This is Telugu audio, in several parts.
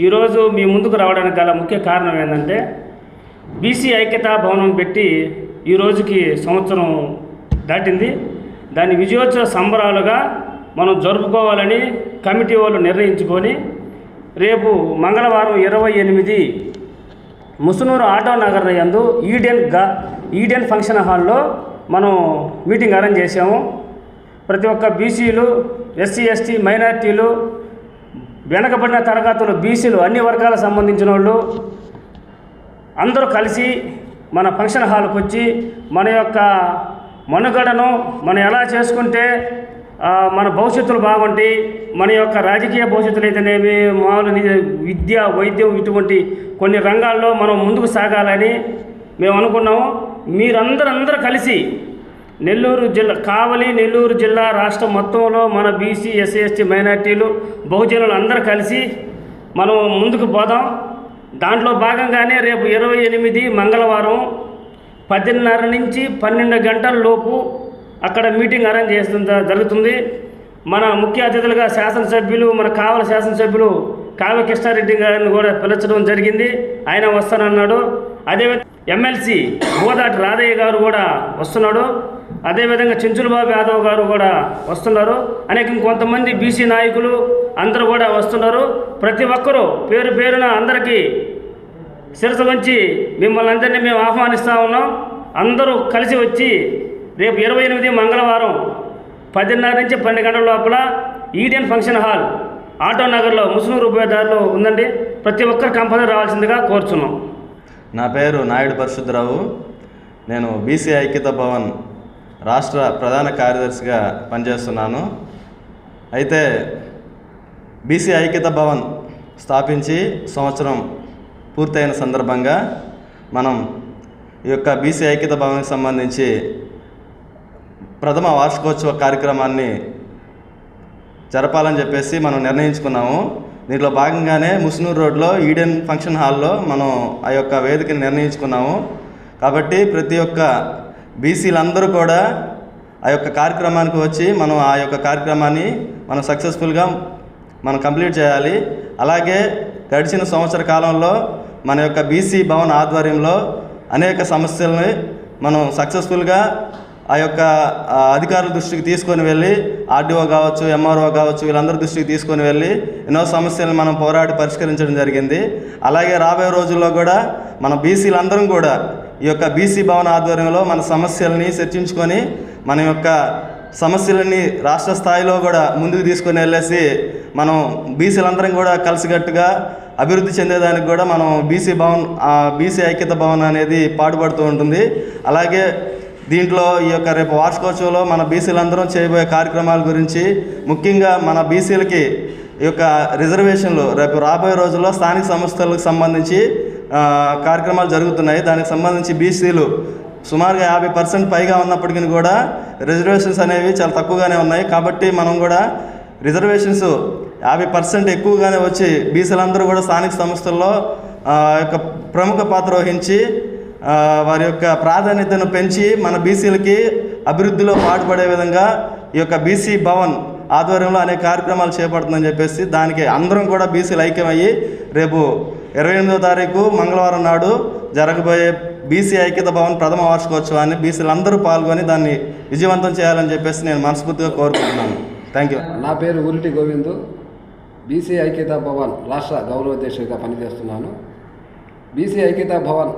ఈరోజు మీ ముందుకు రావడానికి గల ముఖ్య కారణం ఏంటంటే బీసీ ఐక్యతా భవనం పెట్టి ఈ రోజుకి సంవత్సరం దాటింది. దాని విజయోత్సవ సంబరాలుగా మనం జరుపుకోవాలని కమిటీ వాళ్ళు నిర్ణయించుకొని రేపు మంగళవారం ఇరవై ఎనిమిది ముసునూరు ఆటో నగర్ యందు ఈడెన్గా ఈడెన్ ఫంక్షన్ హాల్లో మనం మీటింగ్ అరేంజ్ చేసాము ప్రతి ఒక్క బీసీలు ఎస్సీ ఎస్టీ మైనార్టీలు వెనకబడిన తరగతులు బీసీలు అన్ని వర్గాలకు సంబంధించిన వాళ్ళు అందరూ కలిసి మన ఫంక్షన్ హాల్కి వచ్చి మన యొక్క మనుగడను మనం ఎలా చేసుకుంటే మన భవిష్యత్తులు బాగుంటాయి మన యొక్క రాజకీయ భవిష్యత్తులు అయితేనేమి మామూలు విద్య వైద్యం ఇటువంటి కొన్ని రంగాల్లో మనం ముందుకు సాగాలని మేము అనుకున్నాము మీరందరూ అందరూ కలిసి నెల్లూరు జిల్లా కావలి నెల్లూరు జిల్లా రాష్ట్రం మొత్తంలో మన బీసీ ఎస్సీ ఎస్టీ మైనార్టీలు బహుజనులు అందరూ కలిసి మనం ముందుకు పోదాం. దాంట్లో భాగంగానే రేపు ఇరవై ఎనిమిది మంగళవారం పదిన్నర నుంచి పన్నెండు గంటల లోపు అక్కడ మీటింగ్ అరేంజ్ చేస్తుంద జరుగుతుంది. మన ముఖ్య అతిథులుగా శాసనసభ్యులు మన కావల శాసనసభ్యులు కావ్య కృష్ణారెడ్డి గారిని కూడా పిలచడం జరిగింది. ఆయన వస్తానన్నాడు. అదేవిధంగా ఎమ్మెల్సీ గోదాటి రాధయ్య గారు కూడా వస్తున్నాడు. అదేవిధంగా చెంచులబాబు యాదవ్ గారు కూడా వస్తున్నారు. అనేక ఇంకొంతమంది బీసీ నాయకులు అందరూ కూడా వస్తున్నారు. ప్రతి ఒక్కరూ పేరు పేరున అందరికీ శిరస వంచి మిమ్మల్ని అందరినీ మేము ఆహ్వానిస్తూ ఉన్నాం. అందరూ కలిసి వచ్చి రేపు ఇరవై ఎనిమిది మంగళవారం పదిన్నర నుంచి పన్నెండు గంటల లోపల ఈడెన్ ఫంక్షన్ హాల్ ఆటో నగర్లో ముస్లిం రూపాయదారులు ఉందండి. ప్రతి ఒక్కరు కంపల్సరీ రావాల్సిందిగా కోరుచున్నాం. నా పేరు నాయుడు పరిశుద్ధరావు. నేను బీసీ ఐక్యత భవన్ రాష్ట్ర ప్రధాన కార్యదర్శిగా పనిచేస్తున్నాను. అయితే బీసీ ఐక్యత భవన్ స్థాపించి సంవత్సరం పూర్తయిన సందర్భంగా మనం ఈ యొక్క బీసీ ఐక్యత భవన్కి సంబంధించి ప్రథమ వార్షికోత్సవ కార్యక్రమాన్ని జరపాలని చెప్పేసి మనం నిర్ణయించుకున్నాము. దీంట్లో భాగంగానే ముసునూరు రోడ్లో ఈడెన్ ఫంక్షన్ హాల్లో మనం ఆ యొక్క వేదికని నిర్ణయించుకున్నాము. కాబట్టి ప్రతి ఒక్క బీసీలందరూ కూడా ఆ యొక్క కార్యక్రమానికి వచ్చి మనం ఆ యొక్క కార్యక్రమాన్ని మనం సక్సెస్ఫుల్గా మనం కంప్లీట్ చేయాలి. అలాగే గడిచిన సంవత్సర కాలంలో మన యొక్క బీసీ భవన్ ఆధ్వర్యంలో అనేక సమస్యల్ని మనం సక్సెస్ఫుల్గా ఆ యొక్క అధికారుల దృష్టికి తీసుకొని వెళ్ళి ఆర్డీఓ కావచ్చు ఎంఆర్ఓ కావచ్చు వీళ్ళందరి దృష్టికి తీసుకొని వెళ్ళి ఎన్నో సమస్యలను మనం పోరాడి పరిష్కరించడం జరిగింది. అలాగే రాబోయే రోజుల్లో కూడా మన బీసీలందరం కూడా ఈ యొక్క బీసీ భవన్ ఆధ్వర్యంలో మన సమస్యలని చర్చించుకొని మన యొక్క సమస్యలని రాష్ట్ర స్థాయిలో కూడా ముందుకు తీసుకొని వెళ్ళేసి మనం బీసీలందరం కూడా కలిసికట్టుగా అభివృద్ధి చెందేదానికి కూడా మనం బీసీ భవన్ బీసీ ఐక్యత భవన్ అనేది పాటుపడుతూ ఉంటుంది. అలాగే దీంట్లో ఈ యొక్క రేపు వార్షికోత్సవంలో మన బీసీలందరం చేయబోయే కార్యక్రమాల గురించి ముఖ్యంగా మన బీసీలకి ఈ యొక్క రిజర్వేషన్లు రేపు రాబోయే రోజుల్లో స్థానిక సంస్థలకు సంబంధించి కార్యక్రమాలు జరుగుతున్నాయి. దానికి సంబంధించి బీసీలు సుమారుగా యాభై పర్సెంట్ పైగా ఉన్నప్పటికీ కూడా రిజర్వేషన్స్ అనేవి చాలా తక్కువగానే ఉన్నాయి. కాబట్టి మనం కూడా రిజర్వేషన్స్ యాభై పర్సెంట్ ఎక్కువగానే వచ్చి బీసీలందరూ కూడా స్థానిక సంస్థల్లో యొక్క ప్రముఖ పాత్ర వహించి వారి యొక్క ప్రాధాన్యతను పెంచి మన బీసీలకి అభివృద్ధిలో పాటుపడే విధంగా ఈ యొక్క బీసీ భవన్ ఆధ్వర్యంలో అనేక కార్యక్రమాలు చేపడుతుందని చెప్పేసి దానికి అందరం కూడా బీసీలు ఐక్యమయ్యి రేపు ఇరవై ఎనిమిదో తారీఖు మంగళవారం నాడు జరగబోయే బీసీ ఐక్యత భవన్ ప్రథమ వార్షికోత్సవాన్ని బీసీలందరూ పాల్గొని దాన్ని విజయవంతం చేయాలని చెప్పేసి నేను మనస్ఫూర్తిగా కోరుకుంటున్నాను. థ్యాంక్ యూ నా పేరు ఉరిటి గోవిందు. బీసీ ఐక్యతా భవన్ రాష్ట్ర గౌరవాధ్యక్షుడిగా పనిచేస్తున్నాను. బీసీ ఐక్యతా భవన్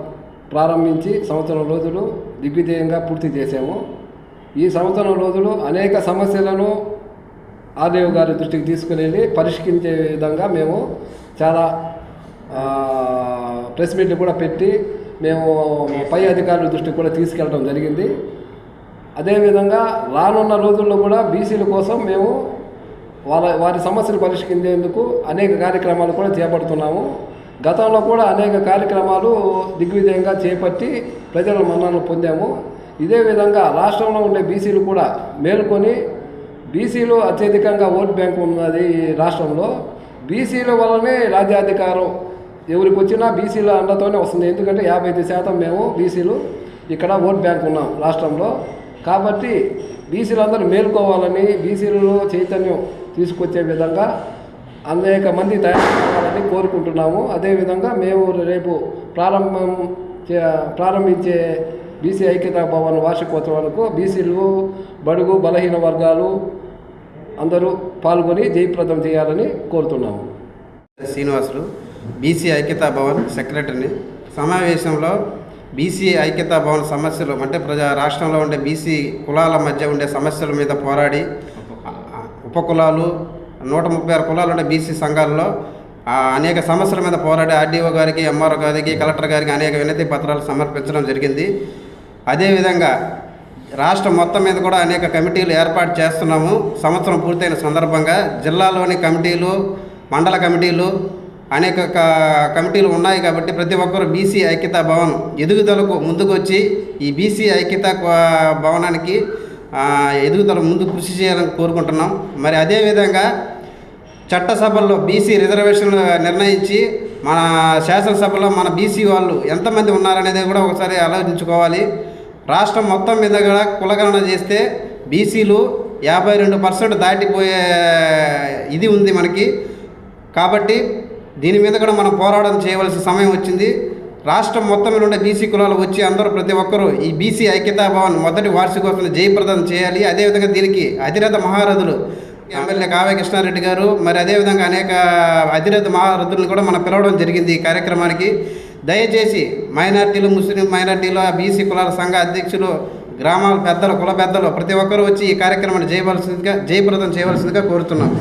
ప్రారంభించి సంవత్సరం రోజులు దిగ్విజయంగా పూర్తి చేసాము ఈ సంవత్సరం రోజులు అనేక సమస్యలను ఆర్దేవ్ గారి దృష్టికి తీసుకుని వెళ్ళి పరిష్కరించే విధంగా మేము చాలా ప్రెస్ మీట్లు కూడా పెట్టి మేము పై అధికారుల దృష్టికి కూడా తీసుకెళ్ళడం జరిగింది. అదేవిధంగా రానున్న రోజుల్లో కూడా బీసీల కోసం మేము వాళ్ళ వారి సమస్యలు పరిష్కరించేందుకు అనేక కార్యక్రమాలు కూడా చేపడుతున్నాము. గతంలో కూడా అనేక కార్యక్రమాలు దిగ్విజయంగా చేపట్టి ప్రజల మన్ననలు పొందాము. ఇదే విధంగా రాష్ట్రంలో ఉండే బీసీలు కూడా మేల్కొని బీసీలు అత్యధికంగా ఓట్ బ్యాంక్ ఉన్నది ఈ రాష్ట్రంలో. బీసీల వల్లనే రాజ్యాధికారం ఎవరికి వచ్చినా బీసీల అండతోనే వస్తుంది. ఎందుకంటే యాభై ఐదు శాతం మేము బీసీలు ఇక్కడ ఓట్ బ్యాంక్ ఉన్నాం రాష్ట్రంలో. కాబట్టి బీసీలందరూ మేల్కోవాలని బీసీలలో చైతన్యం తీసుకొచ్చే విధంగా అనేక మంది తయారు కావాలని కోరుకుంటున్నాము. అదేవిధంగా మేము రేపు ప్రారంభం చే- ప్రారంభించే బీసీ ఐక్యతా భవన్ వార్షికోత్సవాలకు బీసీలు బడుగు బలహీన వర్గాలు అందరూ పాల్గొని జయప్రదం చేయాలని కోరుతున్నాము. శ్రీనివాసులు బీసీ ఐక్యతా భవన్ సెక్రటరీని. సమావేశంలో బీసీ ఐక్యతా భవన్ సమస్యలు అంటే ప్రజా రాష్ట్రంలో ఉండే బీసీ కులాల మధ్య ఉండే సమస్యల మీద పోరాడి ఉపకులాలు నూట ముప్పై ఆరు కులాలు ఉండే బీసీ సంఘాల్లో అనేక సమస్యల మీద పోరాడి ఆర్డీఓ గారికి ఎంఆర్ఓ గారికి కలెక్టర్ గారికి అనేక వినతి పత్రాలు సమర్పించడం జరిగింది. అదేవిధంగా రాష్ట్రం మొత్తం మీద కూడా అనేక కమిటీలు ఏర్పాటు చేస్తున్నాము. సంవత్సరం పూర్తయిన సందర్భంగా జిల్లాలోని కమిటీలు మండల కమిటీలు అనేక కమిటీలు ఉన్నాయి కాబట్టి ప్రతి ఒక్కరూ బీసీ ఐక్యతా భవన్ ఎదుగుదలకు ముందుకొచ్చి ఈ బీసీ ఐక్యతా భవనానికి ఎదుగుదల ముందు కృషి చేయాలని కోరుకుంటున్నాం. మరి అదేవిధంగా చట్టసభల్లో బీసీ రిజర్వేషన్లు నిర్ణయించి మన శాసనసభలో మన బీసీ వాళ్ళు ఎంతమంది ఉన్నారనేది కూడా ఒకసారి ఆలోచించుకోవాలి. రాష్ట్రం మొత్తం మీద కూడా కులగణన చేస్తే బీసీలు యాభై రెండు పర్సెంట్ దాటిపోయే ఇది ఉంది మనకి. కాబట్టి దీని మీద కూడా మనం పోరాటం చేయవలసిన సమయం వచ్చింది. రాష్ట్రం మొత్తం మీద ఉండే బీసీ కులాలు వచ్చి అందరూ ప్రతి ఒక్కరూ ఈ బీసీ ఐక్యతా భవన్ మొదటి వార్షికోత్సవం జయప్రదం చేయాలి. అదేవిధంగా దీనికి అధిరథ మహారథులు ఎమ్మెల్యే కావ్య కృష్ణారెడ్డి గారు మరి అదేవిధంగా అనేక అధిరథ మహారథులను కూడా మనం పిలవడం జరిగింది ఈ కార్యక్రమానికి. దయచేసి మైనార్టీలు ముస్లిం మైనార్టీలు బీసీ కులాల సంఘ అధ్యక్షులు గ్రామాల పెద్దలు కుల పెద్దలు ప్రతి ఒక్కరూ వచ్చి ఈ కార్యక్రమాన్ని చేయవలసిందిగా జయప్రదం చేయవలసిందిగా కోరుతున్నాం.